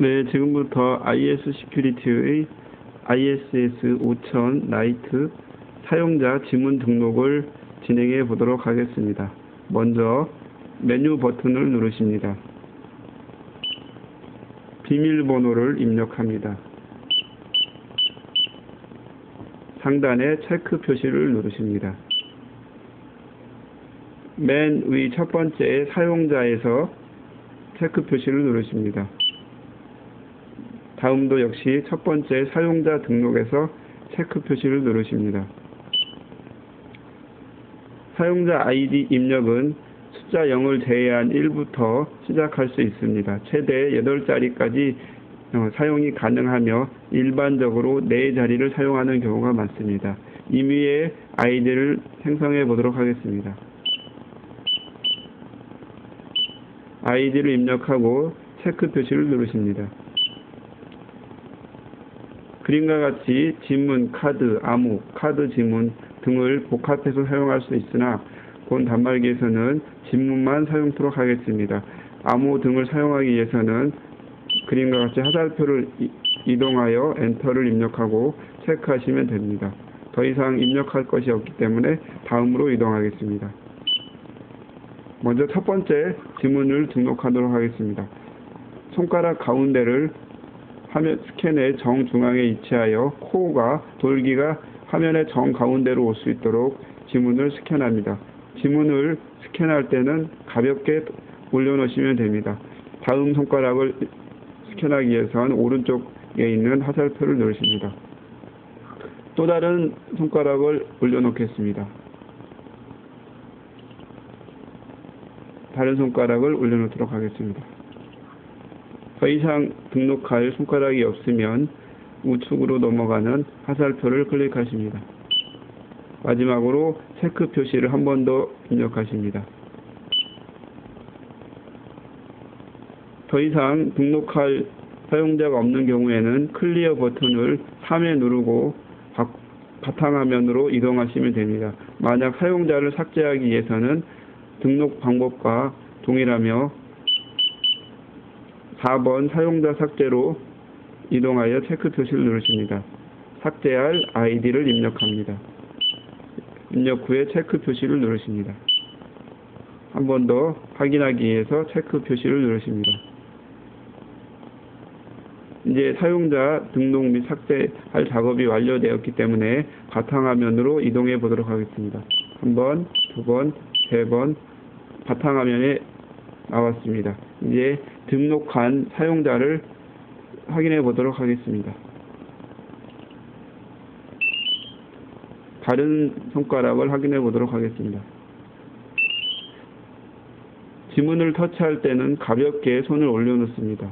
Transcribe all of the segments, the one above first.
네, 지금부터 IS 시큐리티의 ISS 5000 라이트 사용자 지문 등록을 진행해 보도록 하겠습니다. 먼저 메뉴 버튼을 누르십니다. 비밀번호를 입력합니다. 상단에 체크 표시를 누르십니다. 맨 위 첫 번째 사용자에서 체크 표시를 누르십니다. 다음도 역시 첫 번째 사용자 등록에서 체크 표시를 누르십니다. 사용자 아이디 입력은 숫자 0을 제외한 1부터 시작할 수 있습니다. 최대 8자리까지 어, 사용이 가능하며 일반적으로 4자리를 사용하는 경우가 많습니다. 임의의 아이디를 생성해 보도록 하겠습니다. 아이디를 입력하고 체크 표시를 누르십니다. 그림과 같이 지문, 카드, 암호, 카드 지문 등을 복합해서 사용할 수 있으나 본 단말기에서는 지문만 사용토록 하겠습니다. 암호 등을 사용하기 위해서는 그림과 같이 화살표를 이동하여 엔터를 입력하고 체크하시면 됩니다. 더 이상 입력할 것이 없기 때문에 다음으로 이동하겠습니다. 먼저 첫 번째 지문을 등록하도록 하겠습니다. 손가락 가운데를 화면 스캔의 정중앙에 위치하여 코어가 돌기가 화면의 정가운데로 올 수 있도록 지문을 스캔합니다. 지문을 스캔할 때는 가볍게 올려놓으시면 됩니다. 다음 손가락을 스캔하기 위해선 오른쪽에 있는 화살표를 누르십니다. 또 다른 손가락을 올려놓겠습니다. 다른 손가락을 올려놓도록 하겠습니다. 더 이상 등록할 손가락이 없으면 우측으로 넘어가는 화살표를 클릭하십니다. 마지막으로 체크 표시를 한 번 더 입력하십니다. 더 이상 등록할 사용자가 없는 경우에는 클리어 버튼을 3회 누르고 바탕화면으로 이동하시면 됩니다. 만약 사용자를 삭제하기 위해서는 등록 방법과 동일하며 4번 사용자 삭제로 이동하여 체크 표시를 누르십니다. 삭제할 아이디를 입력합니다. 입력 후에 체크 표시를 누르십니다. 한 번 더 확인하기 위해서 체크 표시를 누르십니다. 이제 사용자 등록 및 삭제할 작업이 완료되었기 때문에 바탕화면으로 이동해 보도록 하겠습니다. 한 번, 두 번, 세 번 바탕화면에 나왔습니다. 이제 등록한 사용자를 확인해 보도록 하겠습니다. 다른 손가락을 확인해 보도록 하겠습니다. 지문을 터치할 때는 가볍게 손을 올려놓습니다.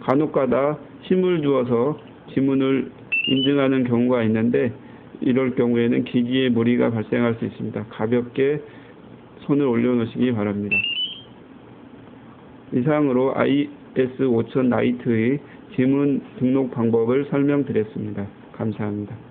간혹가다 힘을 주어서 지문을 인증하는 경우가 있는데 이럴 경우에는 기기에 무리가 발생할 수 있습니다. 가볍게 손을 올려놓으시기 바랍니다. 이상으로 IS5000 라이트의 지문 등록 방법을 설명드렸습니다. 감사합니다.